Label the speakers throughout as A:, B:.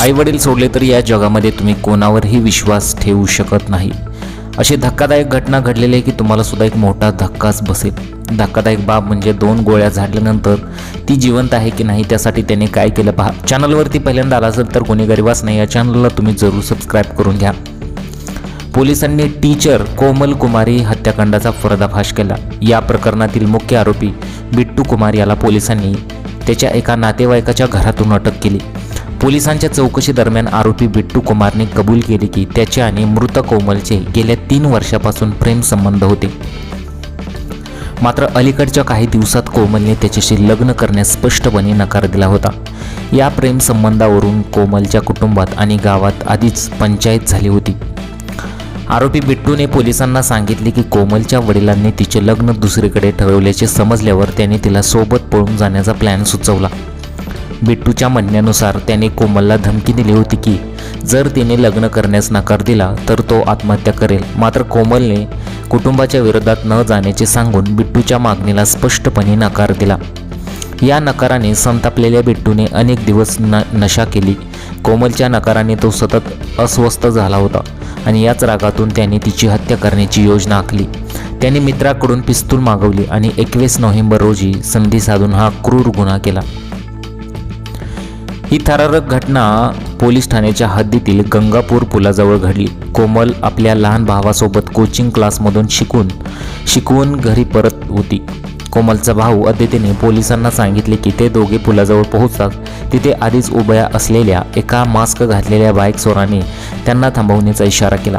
A: आईवडील सोडले तरी या जगामध्ये तुम्ही कोणावरही विश्वास ठेवू शकत नाही. अशी धक्कादायक घटना घडलेली आहे की तुम्हाला सुद्धा एक मोठा धक्काच बसेल. धक्कादायक बाब म्हणजे दोन गोळ्या झाडल्यानंतर ती जिवंत आहे की नाही त्यासाठी त्याने काय केलं पहा. चॅनलवरती पहिल्यांदा आला असेल तर कोणी गरिबाच नाही या चॅनलला तुम्ही जरूर सबस्क्राईब करून घ्या. पोलिसांनी टीचर कोमल कुमारी हत्याकांडाचा पर्दाफाश केला. या प्रकरणातील मुख्य आरोपी बिट्टू कुमार याला पोलिसांनी त्याच्या एका नातेवाईकाच्या घरातून अटक केली. पोलिसांच्या चौकशी दरम्यान आरोपी बिट्टू कुमारने कबूल केले की त्याचे आणि मृत कोमलचे गेल्या तीन वर्षापासून प्रेम संबंध होते. मात्र अलीकडच्या काही दिवसात कोमलने त्याच्याशी लग्न करण्यास स्पष्टपणे नकार दिला होता. या प्रेम संबंधावरून कोमलच्या कुटुंबात आणि गावात आधीच पंचायत झाली होती. आरोपी बिट्टूने पोलिसांना सांगितले की कोमलच्या वडिलांनी तिचे लग्न दुसरीकडे ठरवल्याचे समजल्यावर त्याने तिला सोबत पळून जाण्याचा प्लॅन सुचवला. बिट्टूच्या म्हणण्यानुसार त्याने कोमलला धमकी दिली होती की जर तिने लग्न करण्यास नकार दिला तर तो आत्महत्या करेल. मात्र कोमलने कुटुंबाच्या विरोधात न जाण्याचे सांगून बिट्टूच्या मागणीला स्पष्टपणे नकार दिला. या नकाराने संतापलेल्या बिट्टूने अनेक दिवस न नशा केली. कोमलच्या नकाराने तो सतत अस्वस्थ झाला होता आणि याच रागातून त्याने तिची हत्या करण्याची योजना आखली. त्याने मित्राकडून पिस्तूल मागवली आणि एकवीस नोव्हेंबर रोजी संधी साधून हा क्रूर गुन्हा केला. ही थरारक घटना पोलीस ठाण्याच्या हद्दीतील गंगापूर पुलाजवळ घडली. कोमल आपल्या लहान भावासोबत कोचिंग क्लासमधून शिकून शिकवून घरी परत होती. कोमलचा भाऊ अदितीने पोलिसांना सांगितले की ते दोघे पुलाजवळ पोहोचतात. तिथे आधीच उभ्या असलेल्या एका मास्क घातलेल्या बाईक चोराने त्यांना थांबवण्याचा इशारा केला.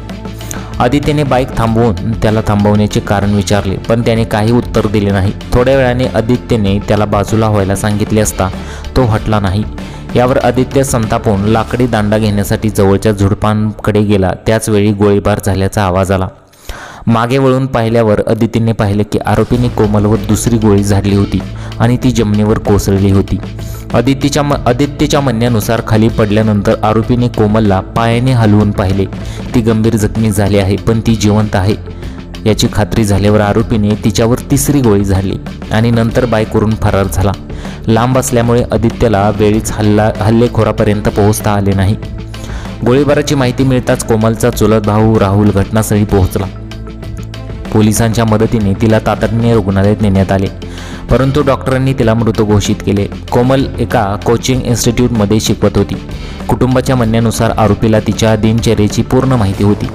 A: आदित्यने बाईक थांबवून त्याला थांबवण्याचे कारण विचारले पण त्याने काही उत्तर दिले नाही. थोड्या वेळाने आदित्यने त्याला बाजूला व्हायला सांगितले असता तो हटला नाही. यावर आदित्य संतापून लाकडी दांडा घेण्यासाठी जवळच्या झुडपांकडे गेला. त्याचवेळी गोळीबार झाल्याचा आवाज आला. मागे वळून पाहिल्यावर अदितीने पाहिले की आरोपीने कोमलवर दुसरी गोळी झाडली होती आणि ती जमिनीवर कोसळली होती. आदित्यच्या म आदित्यच्या म्हणण्यानुसार खाली पडल्यानंतर आरोपीने कोमलला पायाने हलवून पाहिले. ती गंभीर जखमी झाली आहे पण ती जिवंत आहे. याची खात्री झाल्यावर आरोपीने तिच्यावर तिसरी गोळी झाडली आणि नंतर बाईकवरून फरार झाला. लांब असल्यामुळे आदित्यला वेळीच हल्ला हल्लेखोरापर्यंत पोहोचता आले नाही. गोळीबाराची माहिती मिळताच कोमलचा चुलत भाऊ राहुल घटनास्थळी पोहोचला. पोलिसांच्या मदतीने तिला तातडीने रुग्णालयात नेण्यात आले. परंतु डॉक्टरांनी तिला मृत घोषित केले. कोमल एका कोचिंग इन्स्टिट्यूटमध्ये शिकवत होती. कुटुंबाच्या म्हणण्यानुसार आरोपीला तिच्या दिनचर्येची पूर्ण माहिती होती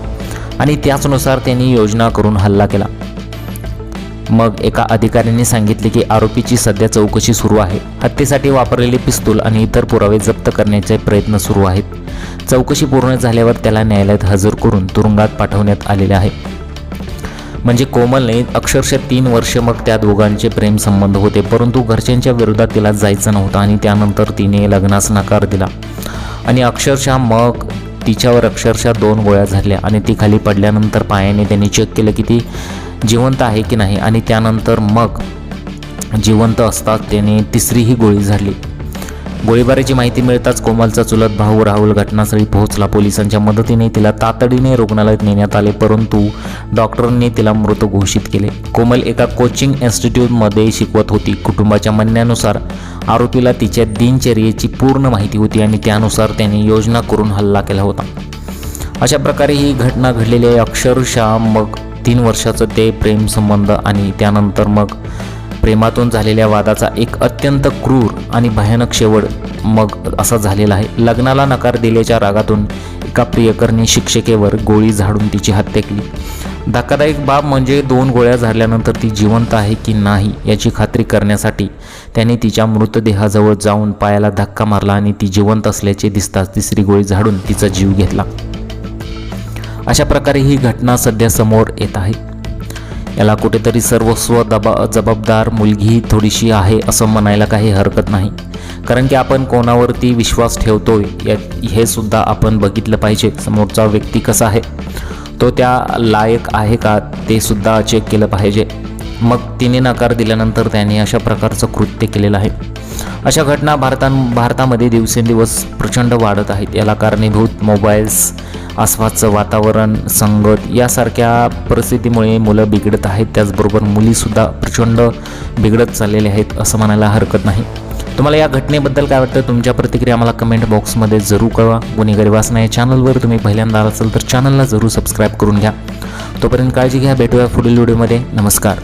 A: आणि त्याचनुसार त्यांनी योजना करून हल्ला केला. मग एका अधिकाऱ्याने सांगितले की आरोपीची सध्या चौकशी सुरू आहे. हत्येसाठी वापरलेले पिस्तूल आणि इतर पुरावे जप्त करण्याचे प्रयत्न सुरू आहेत. चौकशी पूर्ण झाल्यावर त्याला न्यायालयात हजर करून तुरुंगात पाठवण्यात आलेले आहे. म्हणजे कोमलने अक्षरशः तीन वर्ष मग त्या दोघांचे प्रेम संबंध होते परंतु घरच्यांच्या विरोधात तिला जायचं नव्हतं आणि त्यानंतर तिने लग्नास नकार दिला. आणि अक्षरशः मग तिच्यावर अक्षरशः दोन गोळ्या झाल्या आणि ती खाली पडल्यानंतर पायाने त्यांनी चेक केलं की ती जिवंत आहे की नाही? आणि त्यानंतर मग जिवंत असतात त्याने तिसरीही गोळी झाडली गोळीबाराची माहिती मिळताच कोमलचा चुलत भाऊ राहुल घटनास्थळी पोहोचला. पोलिसांच्या मदतीने तिला तातडीने रुग्णालयात नेण्यात आले परंतु डॉक्टरांनी तिला मृत घोषित केले. कोमल एका कोचिंग इन्स्टिट्यूटमध्ये शिकवत होती. कुटुंबाच्या म्हणण्यानुसार आरोपीला तिच्या दिनचर्येची पूर्ण माहिती होती आणि त्यानुसार त्याने योजना करून हल्ला केला होता. अशा प्रकारे ही घटना घडलेली आहे. अक्षरशः मग तीन वर्षाचं ते प्रेम संबंध आणि त्यानंतर मग प्रेमातून झालेल्या वादाचा एक अत्यंत क्रूर आणि भयानक शेवट मग असा झालेला आहे. लग्नाला नकार दिल्याच्या रागातून एका प्रियकरणी शिक्षिकेवर गोळी झाडून तिची हत्या केली. धक्कादायक बाब म्हणजे दोन गोळ्या झाल्यानंतर ती जिवंत आहे की नाही याची खात्री करण्यासाठी त्याने तिच्या मृतदेहाजवळ जाऊन पायाला धक्का मारला आणि ती जिवंत असल्याचे दिसताच तिसरी गोळी झाडून तिचा जीव घेतला. अशा प्रकारे ही घटना सध्या समोर येत आहे. याला कुठेतरी सर्वस्व दबा जबाबदार मुलगी थोडीशी आहे असं म्हणायला काही हरकत नाही. कारण की आपण कोणावरती विश्वास ठेवतोय या हे सुद्धा आपण बघितलं पाहिजे. समोरचा व्यक्ती कसा आहे? तो त्या लायक आहे का? ते सुद्धा चेक केलं पाहिजे. मग तिने नकार दिल्यानंतर त्याने अशा प्रकारचं कृत्य केलेलं आहे. अशा घटना भारतां भारतामध्ये दिवसेंदिवस प्रचंड वाढत आहेत. याला कारणीभूत मोबाईल्स आसपासचं वातावरण संगत यासारख्या परिस्थितीमुळे मुलं बिघडत आहेत. त्याचबरोबर मुलीसुद्धा प्रचंड बिघडत चाललेल्या आहेत असं म्हणायला हरकत नाही. तुम्हाला या घटनेबद्दल काय वाटतं? तुमच्या प्रतिक्रिया आम्हाला कमेंट बॉक्समध्ये जरूर कळवा. गुन्हेगारी वासना या चॅनलवर तुम्ही पहिल्यांदा असाल तर चॅनलला जरूर सबस्क्राईब करून घ्या. तोपर्यंत काळजी घ्या. भेटूया पुढील व्हिडिओमध्ये नमस्कार.